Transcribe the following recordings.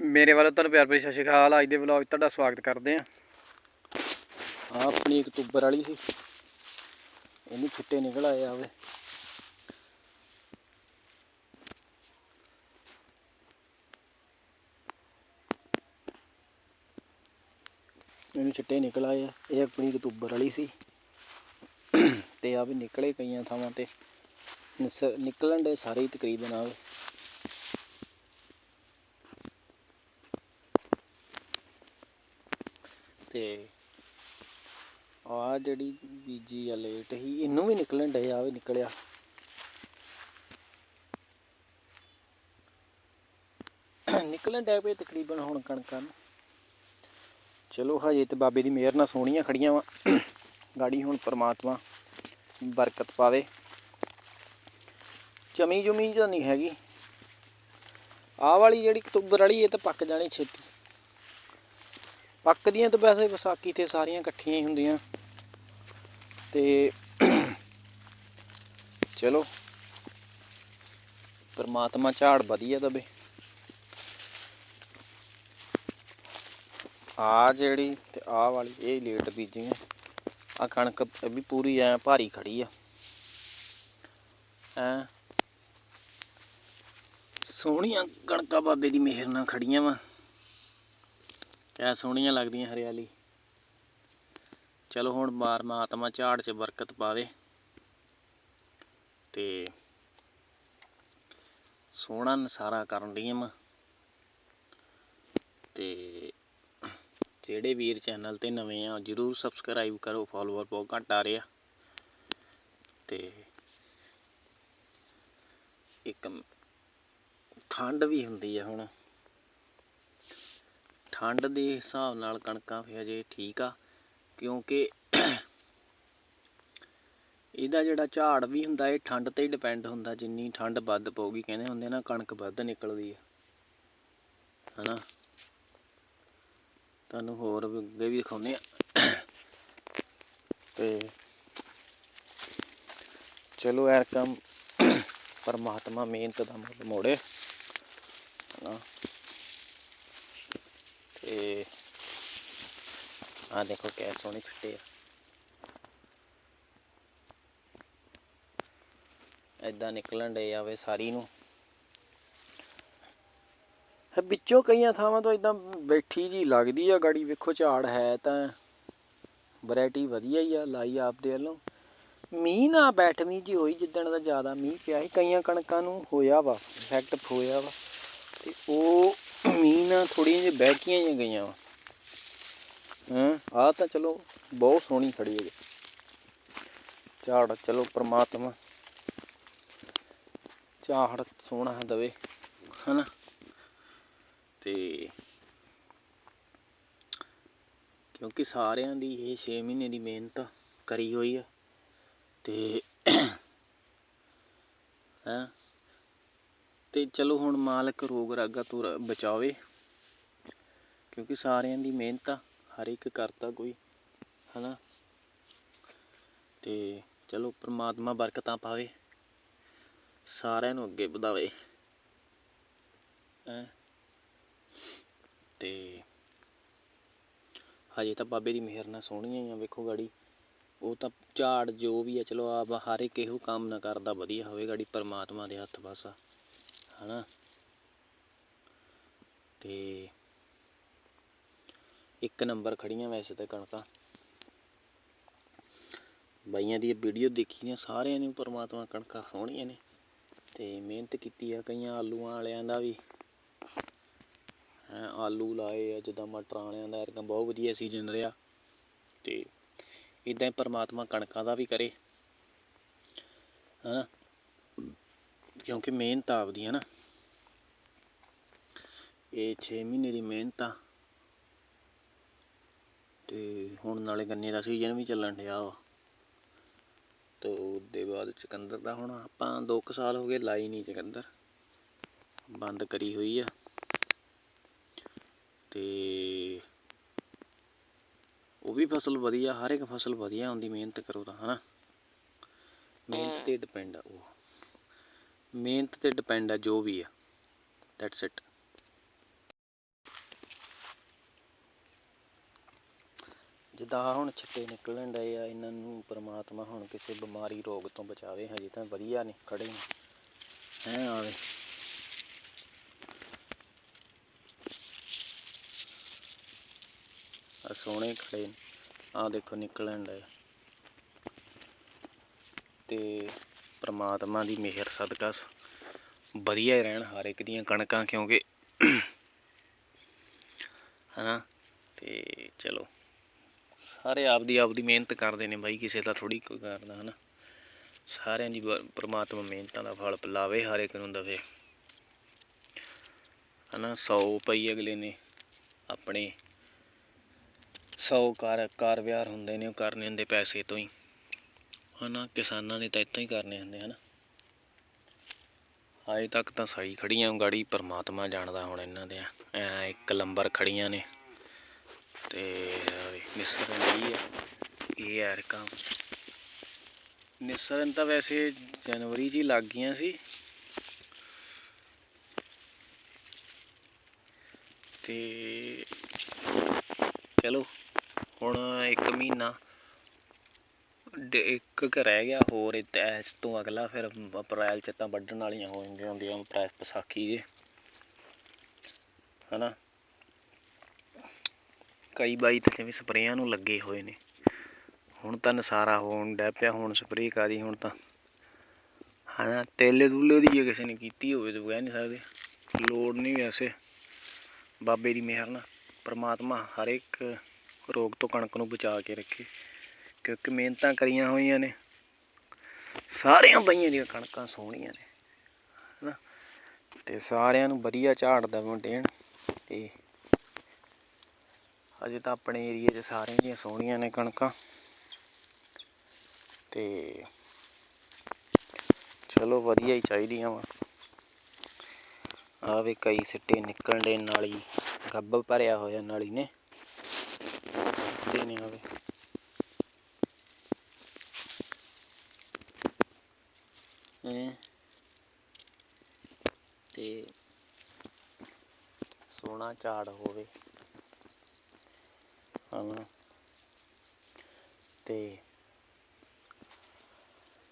ਮੇਰੇ ਵੱਲੋਂ ਤੁਹਾਨੂੰ ਪਿਆਰ ਭਰੀ ਸਤਿ ਸ਼੍ਰੀ ਅਕਾਲ। ਅੱਜ ਦੇ ਵਲੌਗ 'ਚ ਤੁਹਾਡਾ ਸਵਾਗਤ ਕਰਦੇ ਆ ਆ ਆਪਣੀ ਅਕਤੂਬਰ ਵਾਲੀ ਸੀ। ਇਹਨੂੰ ਛਿੱਟੇ ਨਿਕਲ ਆਏ ਆਵੇ ਇਹਨੂੰ ਛਿੱਟੇ ਨਿਕਲ ਆਏ ਆ। ਇਹ ਆਪਣੀ ਅਕਤੂਬਰ ਵਾਲੀ ਸੀ। ਤੇ ਆ ਵੀ ਨਿਕਲੇ ਕਈਆਂ ਥਾਵਾਂ ਤੇ। ਨਿਸ- ਨਿਕਲਣ ਦੇ ਸਾਰੇ ਹੀ ਤਕਰੀਬਨ ਆਵੇ ਤੇ ਆ ਜਿਹੜੀ ਬੀਜੀ ਆ ਲੇਟ ਹੀ ਇਹਨੂੰ ਵੀ ਨਿਕਲਣ ਡੇ ਆ ਵੀ ਨਿਕਲਿਆ। ਨਿਕਲਣ ਡੇ ਪਏ ਤਕਰੀਬਨ ਹੁਣ ਕਣਕਾਂ ਨੂੰ। ਚਲੋ ਹਜੇ ਤੇ ਬਾਬੇ ਦੀ ਮਿਹਰ ਨਾਲ ਸੋਹਣੀਆਂ ਖੜੀਆਂ ਵਾ। ਗਾੜੀ ਹੁਣ ਪ੍ਰਮਾਤਮਾ ਬਰਕਤ ਪਾਵੇ। ਜਮੀ ਜੁਮੀ ਤਾਂ ਨਹੀਂ ਹੈਗੀ। ਆਹ ਵਾਲੀ ਜਿਹੜੀ ਅਕਤੂਬਰ ਵਾਲੀ, ਇਹ ਤਾਂ ਪੱਕ ਜਾਣੀ ਛੇਤੀ। ਪੱਕਦੀਆਂ ਤਾਂ ਵੈਸੇ ਵਿਸਾਖੀ ਤੇ ਸਾਰੀਆਂ ਇਕੱਠੀਆਂ ਹੀ ਹੁੰਦੀਆਂ। ਤੇ ਚਲੋ। ਪਰਮਾਤਮਾ ਝਾੜ ਵਧੀਆ ਦਵੇ। ਆ ਜਿਹੜੀ ਤੇ ਆ ਵਾਲੀ, ਇਹ ਲੇਟ ਬੀਜੀ ਆ ਕਣਕ ਇਹ ਵੀ ਪੂਰੀ ਐ ਭਾਰੀ ਖੜੀ ਆ। ਐ ਸੋਹਣੀਆਂ ਕਣਕਾਂ ਬਾਬੇ ਦੀ ਮਿਹਰ ਨਾਲ ਖੜੀਆਂ ਵਾ। ਕਿਆ ਸੋਹਣੀਆਂ ਲੱਗਦੀਆਂ ਹਰਿਆਲੀ। ਚਲੋ ਹੁਣ ਪਰਮਾਤਮਾ ਝਾੜ 'ਚ ਬਰਕਤ ਪਾਵੇ। ਤੇ ਸੋਹਣਾ ਨਸਾਰਾ ਕਰਨ ਡੀਆਂ ਵਾ ਤੇ ਜਿਹੜੇ ਵੀਰ ਚੈਨਲ ਤੇ ਨਵੇਂ ਆ, ਜਰੂਰ ਸਬਸਕ੍ਰਾਈਬ ਕਰੋ ਫਾਲੋਅਰ ਬਹੁਤ ਘੱਟ ਆ ਰਿਹਾ ਤੇ ਇੱਕ ਠੰਡ ਵੀ ਹੁੰਦੀ ਆ ਹੁਣ। ਠੰਡ ਦੇ ਹਿਸਾਬ ਨਾਲ ਕਣਕਾਂ ਫਿਰ ਅਜੇ ਠੀਕ ਆ, ਕਿਉਂਕਿ ਇਹਦਾ ਜਿਹੜਾ ਝਾੜ ਵੀ ਹੁੰਦਾ, ਇਹ ਠੰਡ ਤੇ ਹੀ ਡਿਪੈਂਡ ਹੁੰਦਾ, ਜਿੰਨੀ ਠੰਡ ਵੱਧ ਪਊਗੀ, ਕਹਿੰਦੇ ਹੁੰਦੇ ਨਾ, ਕਣਕ ਵੱਧ ਨਿਕਲਦੀ ਹੈ ਹਨਾ? ਤੁਹਾਨੂੰ ਹੋਰ ਵੀ ਅੱਗੇ ਵੀ ਦਿਖਾਉਂਦੇ ਆ। ਤੇ ਚਲੋ ਯਾਰ ਕੰਮ ਪਰਮਾਤਮਾ ਮਿਹਨਤ ਦਾ ਮੁੱਲ ਮੋੜੇ। ਹਨਾ? ਤੇ ਆ ਦੇਖੋ ਕਿਆ ਸੋਹਣੇ ਛਿੱਟੇ ਆ। ਐਦਾਂ ਨਿਕਲਣ ਡੇ ਆਵੇ ਸਾਰੀ ਨੂੰ। ਵਿੱਚੋਂ ਕਈਆਂ ਥਾਵਾਂ ਤੋਂ ਇਦਾਂ ਬੈਠੀ ਜੀ ਲੱਗਦੀ ਆ ਗਾੜੀ, ਵੇਖੋ ਝਾੜ ਹੈ ਤਾਂ ਵੈਰਾਈਟੀ ਵਧੀਆ ਹੀ ਆ ਲਾਈ ਆਪਦੇ ਵੱਲੋਂ। ਮੀਂਹ ਨਾ ਬੈਠਵੀਂ ਜੀ ਹੋਈ ਜਿੱਦਣ ਦਾ ਜ਼ਿਆਦਾ ਮੀਂਹ ਪਿਆ ਸੀ, ਕਈਆਂ ਕਣਕਾਂ ਨੂੰ ਹੋਇਆ ਵਾ ਇਫੈਕਟ ਹੋਇਆ ਵਾ। ਤੇ ਉਹ ਮੀਂਹ ਨਾਲ ਥੋੜੀਆਂ ਜਿਹੀਆਂ ਬਹਿਕੀਆਂ ਜਿਹੀਆਂ ਗਈਆਂ ਵਾ। ਹਾਂ ਆ ਤਾਂ ਚਲੋ ਬਹੁਤ ਸੋਹਣੀ ਖੜੀ ਹੈ ਝਾੜ, ਚਲੋ ਪ੍ਰਮਾਤਮਾ। ਝਾੜ ਸੋਹਣਾ ਦਵੇ, ਹਨਾ? ਤੇ ਕਿਉਂਕਿ ਸਾਰਿਆਂ ਦੀ ਇਹ 6 ਮਹੀਨੇ ਦੀ ਮਿਹਨਤ ਕਰੀ ਹੋਈ ਆ, ਤੇ ਹਾਂ ਤੇ ਚਲੋ ਹੁਣ ਮਾਲਕ ਰੋਗ ਰਾਗਾ ਤੋਂ ਬਚਾਵੇ। ਕਿਉਂਕਿ ਸਾਰਿਆਂ ਦੀ ਮਿਹਨਤ ਆ, ਹਰ ਇੱਕ ਕਰਤਾ ਕੋਈ, ਹਨਾ? ਤੇ ਚਲੋ ਪ੍ਰਮਾਤਮਾ ਬਰਕਤਾਂ ਪਾਵੇ, ਸਾਰਿਆਂ ਨੂੰ ਅੱਗੇ ਵਧਾਵੇ। ਹੈਂ? ਤੇ ਹਜੇ ਤਾਂ ਬਾਬੇ ਦੀ ਮਿਹਰ ਨਾਲ ਸੋਹਣੀਆਂ ਹੀ ਆ, ਵੇਖੋ ਗਾੜੀ। ਉਹ ਤਾਂ ਝਾੜ ਜੋ ਵੀ ਆ, ਚਲੋ ਆਪ ਹਰ ਇੱਕ ਇਹੋ ਕੰਮ ਨਾ ਕਰਦਾ, ਵਧੀਆ ਹੋਵੇ ਗਾੜੀ, ਪਰਮਾਤਮਾ ਦੇ ਹੱਥ ਬਸ ਆ। ਹਨਾ? ਤੇ ਇੱਕ ਨੰਬਰ ਖੜੀਆਂ ਵੈਸੇ ਤਾਂ ਕਣਕਾਂ। ਬਾਈਆਂ ਦੀ ਵੀਡੀਓ ਦੇਖੀ ਨੇ ਸਾਰਿਆਂ ਨੇ, ਪਰਮਾਤਮਾ ਕਣਕਾਂ ਸੋਹਣੀਆਂ ਨੇ। ਤੇ ਮਿਹਨਤ ਕੀਤੀ ਆ ਕਈਆਂ ਆਲੂਆਂ ਵਾਲਿਆਂ ਦਾ ਵੀ। ਹੈਂ, ਆਲੂ ਲਾਏ ਆ, ਜਿੱਦਾਂ ਮਟਰਾਂ ਵਾਲਿਆਂ ਦਾ ਐਰਕਾ ਬਹੁਤ ਵਧੀਆ ਸੀਜ਼ਨ ਰਿਹਾ। ਤੇ ਇਦਾਂ ਹੀ ਪਰਮਾਤਮਾ ਕਣਕਾਂ ਦਾ ਵੀ ਕਰੇ। ਹਨਾ? ਕਿਉਂਕਿ ਮਿਹਨਤ ਆਪਦੀ ਹੈ ਨਾ। ਇਹ 6 ਮਹੀਨੇ ਦੀ ਮਿਹਨਤ ਆ। ਤੇ ਹੁਣ ਨਾਲੇ ਗੰਨੇ ਦਾ ਸੀਜ਼ਨ ਵੀ ਚੱਲਣ ਡਿਆ ਵਾ। ਤੇ ਉਹਦੇ ਬਾਅਦ ਚੁਕੰਦਰ ਦਾ ਹੁਣ ਆਪਾਂ 2 ਸਾਲ ਹੋ ਗਏ ਲਾਈ ਨਹੀਂ ਚੁਕੰਦਰ। ਬੰਦ ਕਰੀ ਹੋਈ ਆ। ਤੇ ਉਹ ਵੀ ਫਸਲ ਵਧੀਆ, ਹਰ ਇੱਕ ਫਸਲ ਵਧੀਆ ਹੁੰਦੀ ਮਿਹਨਤ ਕਰੋ ਤਾਂ, ਹਨਾ। ਮਿਹਨਤ ਤੇ ਡਿਪੈਂਡ ਆ ਉਹ। ਮਿਹਨਤ ਤੇ ਡਿਪੈਂਡ ਆ ਜੋ ਵੀ ਆ। ਦੈਟਸ ਇਟ ਜਿੱਦਾਂ ਹੁਣ ਛਿੱਟੇ ਨਿਕਲਣ ਡਏ ਆ, ਇਹਨਾਂ ਨੂੰ ਪ੍ਰਮਾਤਮਾ ਹੁਣ ਕਿਸੇ ਬਿਮਾਰੀ ਰੋਗ ਤੋਂ ਬਚਾਵੇ, ਹਜੇ ਤਾਂ ਵਧੀਆ ਨੇ, ਖੜੇ ਨੇ। ਹੈ ਆਵੇ ਆ ਸੋਹਣੇ ਖੜੇ ਆ ਦੇਖੋ ਨਿਕਲਣ ਡਏ ਤੇ ਪ੍ਰਮਾਤਮਾ ਦੀ ਮਿਹਰ, ਸਦਕਾ ਵਧੀਆ ਹੀ ਰਹਿਣ ਹਰ ਇੱਕ ਦੀਆਂ ਕਣਕਾਂ, ਕਿਉਂਕਿ ਹਨਾ, ਤੇ ਚਲੋ, ਸਾਰੇ ਆਪਦੀ ਆਪਦੀ ਮਿਹਨਤ ਕਰਦੇ ਨੇ ਬਾਈ, ਕਿਸੇ ਦਾ ਥੋੜੀ ਕੋਈ ਕਰਦਾ, ਹਨਾ। ਸਾਰਿਆਂ ਦੀ ਬ- ਪ੍ਰਮਾਤਮਾ ਮਿਹਨਤਾਂ ਦਾ ਫਲ ਲਾਵੇ ਹਰ ਇੱਕ ਨੂੰ ਦਵੇ। ਹਨਾ 100 ਪਈ ਅਗਲੇ ਨੇ, ਆਪਣੇ 100 ਕਾਰ ਕਾਰ ਵਿਹਾਰ ਹੁੰਦੇ ਨੇ, ਉਹ ਕਰਨੇ ਹੁੰਦੇ ਪੈਸੇ ਤੋਂ ਹੀ। ਹਨਾ, ਕਿਸਾਨਾਂ ਨੇ ਤਾਂ ਇੱਥੋਂ ਹੀ ਕਰਨੇ ਹੁੰਦੇ ਹਨਾ। ਅਜੇ ਤੱਕ ਤਾਂ ਸਹੀ ਖੜੀਆਂ ਗਾੜੀ, ਪਰਮਾਤਮਾ ਜਾਣਦਾ ਹੁਣ ਇਹਨਾਂ ਦੇ। ਐ ਇੱਕ ਲੰਬਰ ਖੜੀਆਂ ਨੇ। ਤੇ ਨਿਸਰਨ ਜਿਹੜੀ ਹੈ ਇਹ ਐਰਕਾਂ। ਨਿਸਰਨ ਤਾਂ ਵੈਸੇ ਜਨਵਰੀ 'ਚ ਹੀ ਲੱਗ ਗਈਆਂ ਸੀ। ਤੇ ਚਲੋ, ਹੁਣ ਇੱਕ ਮਹੀਨਾ ਇੱਕ ਕੁ ਰਹਿ ਗਿਆ, ਹੋਰ ਇਸ ਤੋਂ ਅਗਲਾ ਫਿਰ ਅਪ੍ਰੈਲ ਚ ਤਾਂ ਵੱਢਣ ਵਾਲੀਆਂ ਹੋ ਜਾਂਦੀਆਂ ਹੁੰਦੀਆਂ, ਅਪ੍ਰੈਲ ਵਿਸਾਖੀ ਜੇ। ਹਨਾ? ਕਈ ਬਾਈ ਤੇ ਜਿਵੇਂ ਸਪਰੇਆਂ ਨੂੰ ਲੱਗੇ ਹੋਏ ਨੇ। ਹੁਣ ਤਾਂ ਨਸਾਰਾ ਹੋਣ ਡੈ ਪਿਆ, ਹੁਣ ਸਪਰੇਅ ਕਾਦੀ ਹੁਣ ਤਾਂ ਹਨਾ, ਤੇਲੇ ਦੂਲੇ ਦੀ ਜੇ ਕਿਸੇ ਨੇ ਕੀਤੀ ਹੋਵੇ ਤਾਂ ਕਹਿ ਨਹੀਂ ਸਕਦੇ। ਲੋੜ ਨਹੀਂ ਵੈਸੇ ਬਾਬੇ ਦੀ ਮਿਹਰ ਨਾਲ, ਪਰਮਾਤਮਾ ਹਰ ਇੱਕ ਰੋਗ ਤੋਂ ਕਣਕ ਨੂੰ ਬਚਾ ਕੇ ਰੱਖੇ। ਕਿਉਂਕਿ ਮਿਹਨਤਾਂ ਕਰੀਆਂ ਹੋਈਆਂ ਨੇ। ਸਾਰਿਆਂ ਬਈਆਂ ਦੀਆਂ ਕਣਕਾਂ ਸੋਹਣੀਆਂ ਨੇ, ਹਨਾ? ਤੇ ਸਾਰਿਆਂ ਨੂੰ ਵਧੀਆ ਝਾੜ ਦੇਵਣ ਦੇਣ, ਤੇ ਅਜੇ ਤਾਂ ਆਪਣੇ ਏਰੀਏ 'ਚ ਸਾਰਿਆਂ ਦੀਆਂ ਸੋਹਣੀਆਂ ਨੇ ਕਣਕਾਂ। ਤੇ ਚਲੋ ਵਧੀਆ ਹੀ ਚਾਹੀਦੀਆਂ ਵਾ। ਆਵੇ ਕਈ ਸਿੱਟੇ ਨਿਕਲਣ ਦੇ ਨਾਲੀ ਹੀ, ਗੱਬ ਭਰਿਆ ਹੋਇਆ ਨਾਲੀ ਨੇ। ਤੇ ਨੇ ਆਵੇ ਹੈਂ। ਤੇ ਸੋਹਣਾ ਝਾੜ ਹੋਵੇ। ਹਨਾ। ਤੇ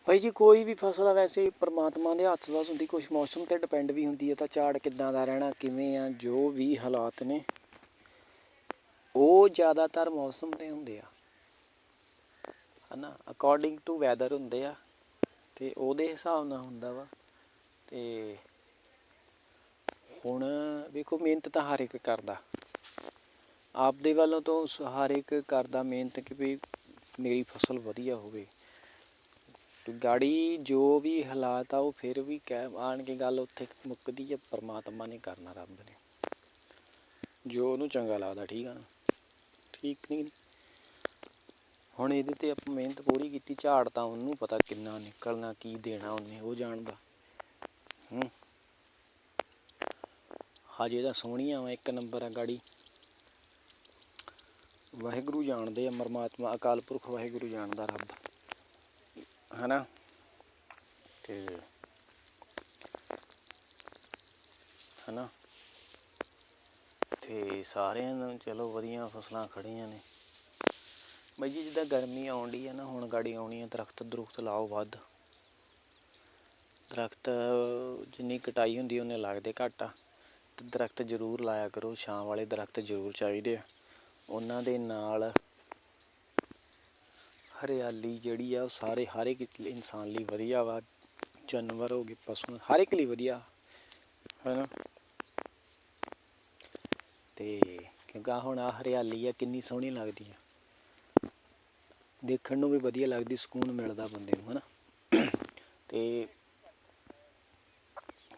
ਭਾਈ ਜੀ, ਕੋਈ ਵੀ ਫਸਲ ਆ, ਵੈਸੇ ਪ੍ਰਮਾਤਮਾ ਦੇ ਹੱਥ ਵਾਸ ਹੁੰਦੀ ਕੁਝ ਮੌਸਮ ਤੇ ਡਿਪੈਂਡ ਵੀ ਹੁੰਦੀ ਹੈ ਤਾਂ ਝਾੜ ਕਿੱਦਾਂ ਦਾ ਰਹਿਣਾ, ਕਿਵੇਂ ਆ, ਜੋ ਵੀ ਹਾਲਾਤ ਨੇ, ਉਹ ਜ਼ਿਆਦਾਤਰ ਮੌਸਮ ਤੇ ਹੁੰਦੇ ਆ। ਹਨਾ ਅਕੋਰਡਿੰਗ ਟੂ ਵੈਦਰ ਹੁੰਦੇ ਆ। ਅਤੇ ਉਹਦੇ ਹਿਸਾਬ ਨਾਲ ਹੁੰਦਾ ਵਾ। ਅਤੇ ਹੁਣ ਵੇਖੋ, ਮਿਹਨਤ ਤਾਂ ਹਰ ਇੱਕ ਕਰਦਾ। ਆਪਦੇ ਵੱਲੋਂ ਤੋਂ ਹਰ ਇੱਕ ਕਰਦਾ ਮਿਹਨਤ ਕਿ ਵੀ ਮੇਰੀ ਫਸਲ ਵਧੀਆ ਹੋਵੇ। ਗਾੜੀ ਜੋ ਵੀ ਹਾਲਾਤ ਆ, ਉਹ ਫਿਰ ਵੀ ਕਹਿ ਆਣ ਕੇ ਗੱਲ ਉੱਥੇ ਮੁੱਕਦੀ ਹੈ ਪਰਮਾਤਮਾ ਨੇ ਕਰਨਾ ਰੱਬ ਨੇ। ਜੋ ਉਹਨੂੰ ਚੰਗਾ ਲੱਗਦਾ, ਠੀਕ ਆ ਨਾ? ਠੀਕ ਨਹੀਂ ਹੁਣ ਇਹਦੇ ਤੇ ਆਪਾਂ ਮਿਹਨਤ ਪੂਰੀ ਕੀਤੀ, ਝਾੜ ਤਾਂ ਉਹਨੂੰ ਪਤਾ ਕਿੰਨਾ ਨਿਕਲਣਾ, ਕੀ ਦੇਣਾ ਉਹਨੇ, ਉਹ ਜਾਣਦਾ। ਹੂੰ। ਹਜੇ ਤਾਂ ਸੋਹਣੀਆਂ ਵਾ, ਇੱਕ ਨੰਬਰ ਆ ਗਾੜੀ। ਵਾਹਿਗੁਰੂ ਜਾਣਦੇ ਆ ਪਰਮਾਤਮਾ, ਅਕਾਲ ਪੁਰਖ ਵਾਹਿਗੁਰੂ ਜਾਣਦਾ ਰੱਬ। ਹਨਾ? ਤੇ ਹਨਾ? ਤੇ ਸਾਰਿਆਂ ਨੂੰ ਚਲੋ ਵਧੀਆ ਫਸਲਾਂ ਖੜੀਆਂ ਨੇ। ਬਾਈ ਜੀ, ਜਿੱਦਾਂ ਗਰਮੀ ਆਉਣ ਡਈ ਆ ਨਾ, ਹੁਣ ਗਾੜੀ ਆਉਣੀ ਆ, ਦਰਖਤ ਦਰੁਖਤ ਲਾਓ ਵੱਧ। ਦਰਖਤ, ਜਿੰਨੀ ਕਟਾਈ ਹੁੰਦੀ ਉਹਨੇ ਲੱਗਦੇ ਘੱਟ ਆ। ਤੇ ਦਰਖਤ ਜ਼ਰੂਰ ਲਾਇਆ ਕਰੋ, ਛਾਂ ਵਾਲੇ ਦਰਖਤ ਜ਼ਰੂਰ ਚਾਹੀਦੇ ਆ। ਉਹਨਾਂ ਦੇ ਨਾਲ ਹਰਿਆਲੀ ਜਿਹੜੀ ਆ, ਉਹ ਸਾਰੇ, ਹਰ ਇੱਕ ਇਨਸਾਨ ਲਈ ਵਧੀਆ ਵਾ। ਜਾਨਵਰ ਹੋ ਗਏ, ਪਸ਼ੂ, ਹਰ ਇੱਕ ਲਈ ਵਧੀਆ। ਹੈਨਾ? ਤੇ ਕਿਉਂਕਿ ਹੁਣ ਆ ਹਰਿਆਲੀ ਆ, ਕਿੰਨੀ ਸੋਹਣੀ ਲੱਗਦੀ ਆ। ਦੇਖਣ ਨੂੰ ਵੀ ਵਧੀਆ ਲੱਗਦੀ, ਸਕੂਨ ਮਿਲਦਾ ਬੰਦੇ ਨੂੰ, ਹਨਾ। ਤੇ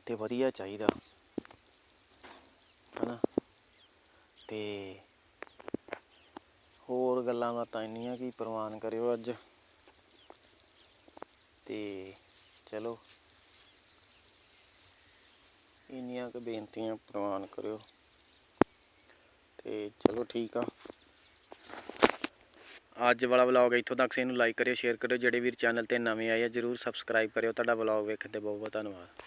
ਤੇ ਵਧੀਆ ਚਾਹੀਦਾ, ਹਨਾ। ਤੇ ਹੋਰ ਗੱਲਾਂ ਬਾਤਾਂ ਇੰਨੀਆਂ ਕੀ ਪ੍ਰਵਾਨ ਕਰਿਓ ਅੱਜ। ਤੇ ਚਲੋ। ਇੰਨੀਆਂ ਕੁ ਬੇਨਤੀਆਂ ਪ੍ਰਵਾਨ ਕਰਿਓ। ਤੇ ਚਲੋ ਠੀਕ ਆ। ਅੱਜ ਵਾਲਾ ਵਲੌਗ ਇੱਥੋਂ ਤੱਕ ਸੀ, ਇਹਨੂੰ ਲਾਈਕ ਕਰਿਓ ਸ਼ੇਅਰ ਕਰਿਓ, ਜਿਹੜੇ ਵੀਰ ਚੈਨਲ ਤੇ ਨਵੇਂ ਆਏ ਆ, ਜਰੂਰ ਸਬਸਕ੍ਰਾਈਬ ਕਰਿਓ, ਤੁਹਾਡਾ ਵਲੌਗ ਵੇਖਣ ਤੇ ਬਹੁਤ ਬਹੁਤ ਧੰਨਵਾਦ।